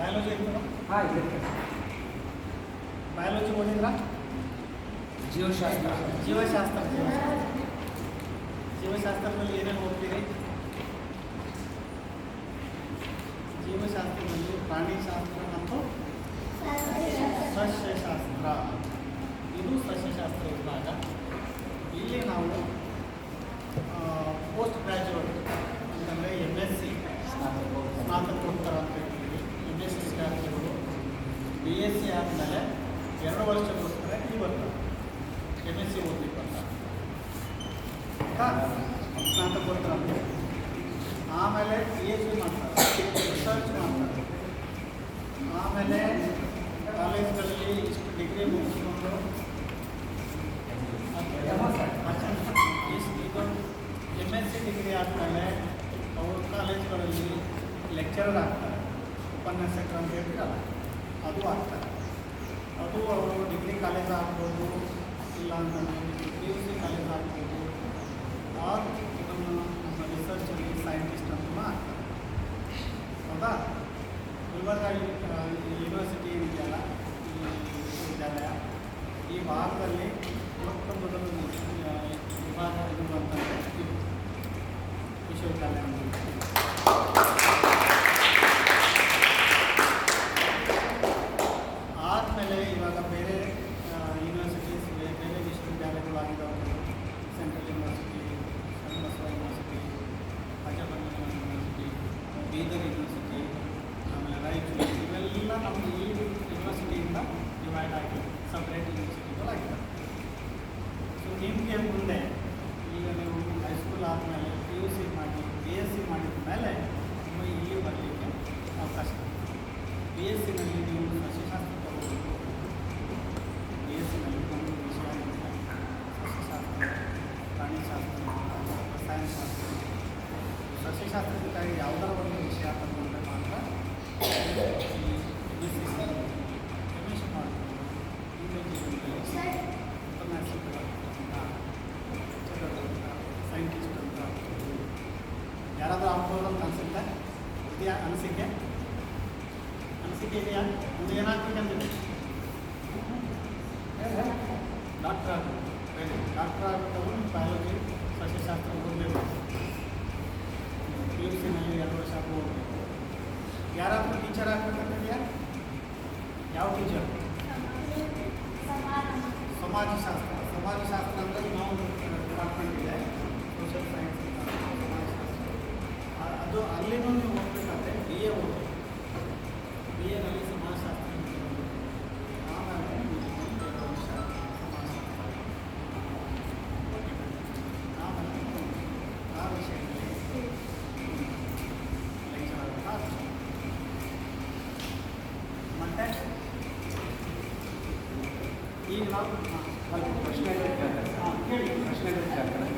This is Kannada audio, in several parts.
ಬಯಾಲಜಿ ಇರ್ತದ ಹಾಂ ಇದೆ ಬಯಾಲಜಿ ಓದಿದ್ರ ಜೀವಶಾಸ್ತ್ರ ಜೀವಶಾಸ್ತ್ರ ಜೀವಶಾಸ್ತ್ರ ಜೀವಶಾಸ್ತ್ರದಲ್ಲಿ ಏನೇನು ಓದ್ತೀರಿ ಜೀವಶಾಸ್ತ್ರದಲ್ಲಿ ಪ್ರಾಣಿಶಾಸ್ತ್ರ ಮತ್ತು ಎಸ್ ಸಿ ಆದಮೇಲೆ ಎರಡು ವರ್ಷಕ್ಕೋಸ್ಕರ ಬರ್ತಾರೆ ಎಂ ಎಸ್ ಸಿ ಓದ್ಲಿಕ್ಕೆ ಬರ್ತಾರೆ ಸ್ನಾತಕೋತ್ತರ. ಅಂತ ಆಮೇಲೆ ಪಿ ಎಚ್ ಡಿ ಮಾಡ್ತಾರೆ. ರಿಸರ್ಚ್ ಮಾಡ್ತಾರೆ. ಆಮೇಲೆ ಕಾಲೇಜ್ಗಳಲ್ಲಿ ಇಷ್ಟು ಡಿಗ್ರಿ ಮುಗಿಸ್ಕೊಂಡು ಎಂ ಎಸ್ ಸಿ ಡಿಗ್ರಿ ಆದಮೇಲೆ ಅವರು ಕಾಲೇಜ್ಗಳಲ್ಲಿ ಲೆಕ್ಚರರ್ ಆಗ್ತಾರೆ. ಉಪನ್ಯಾಸಕರು ಅಂತ ಹೇಳ್ತೀರಲ್ಲ, ಅದು ಆಗ್ತಾರೆ. ಅದು ಅವರು ಡಿಗ್ರಿ ಕಾಲೇಜ್ ಆಗ್ಬೋದು ಇಲ್ಲ ಅಂತಂದರೆ ಪಿ ಯು ಸಿ ಕಾಲೇಜ್ ಆಗ್ಬೋದು ಆರ್ ಇದನ್ನು ನಮ್ಮ ರಿಸರ್ಚಲ್ಲಿ ಸೈಂಟಿಸ್ಟ್ ಅಂತ ಆಗ್ತಾರೆ ಹೌದಾ ಗುಲ್ಬರ್ಗ ಯೂನಿವರ್ಸಿಟಿ ಏನಿದೆಯಲ್ಲ ಈ ವಿಶ್ವವಿದ್ಯಾಲಯ ಈ ಭಾಗದಲ್ಲಿ ಮೊಟ್ಟ ಮೊದಲು ಆ, ವಿಭಾಗ ಇದು ಅಂತಂದರೆ ಇದು ವಿಶ್ವವಿದ್ಯಾಲಯ ಅಂತ ಆಗ್ಬೋದು ಅಂತ ಅನಿಸುತ್ತೆ ಇದೆಯಾ ಅನಿಸಿಕೆ ಅನಿಸಿಕೆ ಇದೆಯಾ ಮುಂದೆ ಏನಾಗ್ಬೇಕು ಅಂತಿದೆ ಡಾಕ್ಟರ್ ಆಗಬೇಕು ಡಾಕ್ಟರ್ ಆಗಬೇಕು ಬಯಾಲಜಿ ಸಸ್ಯಶಾಸ್ತ್ರ ಓದಬೇಕು ಪಿ ಯು ಸಿನಲ್ಲಿ ಎರಡು ವರ್ಷ ಓದಬೇಕು ಯಾರಾದರೂ ಟೀಚರ್ ಆಗಬೇಕಂತಿದೆಯಾ ಯಾವ ಟೀಚರ್ ಸಮಾಜಶಾಸ್ತ್ರ ಸಮಾಜಶಾಸ್ತ್ರ ಅಂದರೆ ನಾವು ಡಿಪಾರ್ಟ್ಮೆಂಟ್ ಇದೆ ಸೋಷಿಯಲ್ ಸೈನ್ಸ್ ಅಂತ ಸಮಾಜಶಾಸ್ತ್ರ ಆ- ಅದು ಅಲ್ಲಿನೂ ನೀವು ಹೋಗ್ಬೇಕಾದ್ರೆ ಬಿ ಎ ಓದಬೇಕು ಬಿ ಎನಲ್ಲಿ ಸಮಾಜಶಾಸ್ತ್ರ ಅಂತ ಓದಬೇಕು. ಆಮೇಲೆ ನೀವು ಒಂದು ಎರಡು ವರ್ಷ ಸಮಾಜಶಾಸ್ತ್ರ ಆಮೇಲೆ ಆ ವಿಷಯದಲ್ಲಿ ಲೆಕ್ಚರ್ ಆಗಬೇಕು ಮತ್ತೆ ಈಗ ನಾವು ಅಲ್ಲಿ ಪ್ರಶ್ನೆಗಳು ಕೇಳ್ತಾರೆ ಹಾಂ ಕೇಳಿ ಪ್ರಶ್ನೆಗಳು ಕೇಳ್ತಾರೆ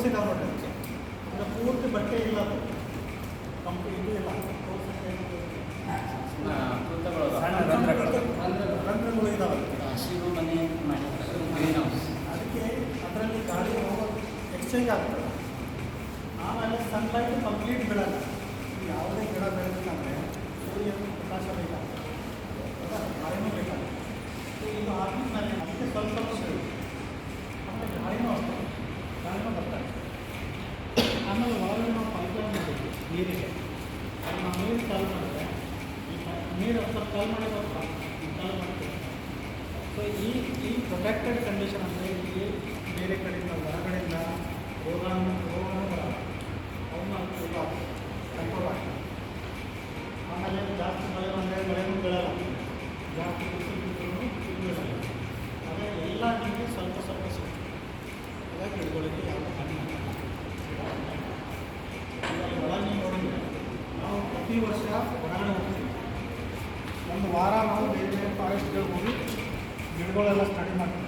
ಇದಾವೆ ನೋಡಿ ಅಂದರೆ ಪೂರ್ತಿ ಬಟ್ಟೆ ಇಲ್ಲ ಅದು ಕಂಪ್ಲೀಟ್ ಇದು ಇಲ್ಲ ರಂಧ್ರಗಳು. ಇದಾವೆ ಅದಕ್ಕೆ ಅದರಲ್ಲಿ ಗಾಳಿ ಎಕ್ಸ್ಚೇಂಜ್ ಆಗ್ತದೆ ಆಮೇಲೆ ಸನ್ಲೈಟ್ ಕಂಪ್ಲೀಟ್ ಬೀಳಲ್ಲ ಈಗ ಯಾವುದೇ ಗಿಡ ಬೆಳೆದಿಲ್ಲ ಅಂದರೆ ಸೂರ್ಯನ ಪ್ರಕಾಶ ಬೇಕಾಗ್ತದೆ ಹೌದಾ ಗಾಳಿನೂ ಬೇಕಾಗ್ತದೆ ಸೊ ಇದು ಆದ್ಮೇಲೆ ಅದಕ್ಕೆ ಸ್ವಲ್ಪ ಸ್ವಲ್ಪ ಸಿಗುತ್ತೆ ಆಮೇಲೆ ಗಾಳಿನೂ ಅಷ್ಟೇ ಗಾಳಿನೂ ಬರ್ತಾರೆ ಆಮೇಲೆ ಒಳಗೆ ನಾವು ಪೈಪ್ಲೈನ್ ಮಾಡಿದ್ವಿ ನೀರಿಗೆ ಅದು ನಾವು ನೀರು ಚಾಲು ಮಾಡಿದ್ರೆ ಈ ಪ- ನೀರು ಸ್ವಲ್ಪ ಕಲ್ ಮಾಡಿ ಬರ್ತಾ ಕಲ್ ಮಾಡ್ತೀವಿ. ಸೊ ಈ ಈ ಪ್ರೊಟೆಕ್ಟೆಡ್ ಕಂಡೀಷನ್ ಅಂದರೆ ಇಲ್ಲಿ ಬೇರೆ ಕಡೆಯಿಂದ ಹೊರಗಡೆಯಿಂದ ರೋಗ ಬರಲ್ಲ. ಅವನ್ನ ಕಂಟ್ರೋಲ್ ಆಗ್ತದೆ. ಆಮೇಲೆ ಜಾಸ್ತಿ ಮಳೆ ಬಂದರೆ ಮಳೆನೂ ಬೀಳಲ್ಲ ಜಾಸ್ತಿ ಬಿಸಿಲು ಇದು ಬೀಳಲ್ಲ ಅದೇ ಎಲ್ಲ ನಿಮಗೆ ಸ್ವಲ್ಪ ಸ್ವಲ್ಪ ಸಿಗುತ್ತೆ. ಹಾಗಾಗಿ ಗಿಡಗಳಿಗೆ ಯಾವ ಹಾನಿ ಒಳಗೆ ನೋಡಿದ್ರೆ ನಾವು ಪ್ರತಿ ವರ್ಷ ಹೊರಗಡೆ ಹೋಗ್ತೀವಿ. ಒಂದು ವಾರ ನಾವು ಬೇರೆ ಬೇರೆ ಫಾರೆಸ್ಟ್ಗಳಿಗೆ ಹೋಗಿ ಗಿಡಗಳೆಲ್ಲ ಸ್ಟಡಿ ಮಾಡ್ತೀವಿ.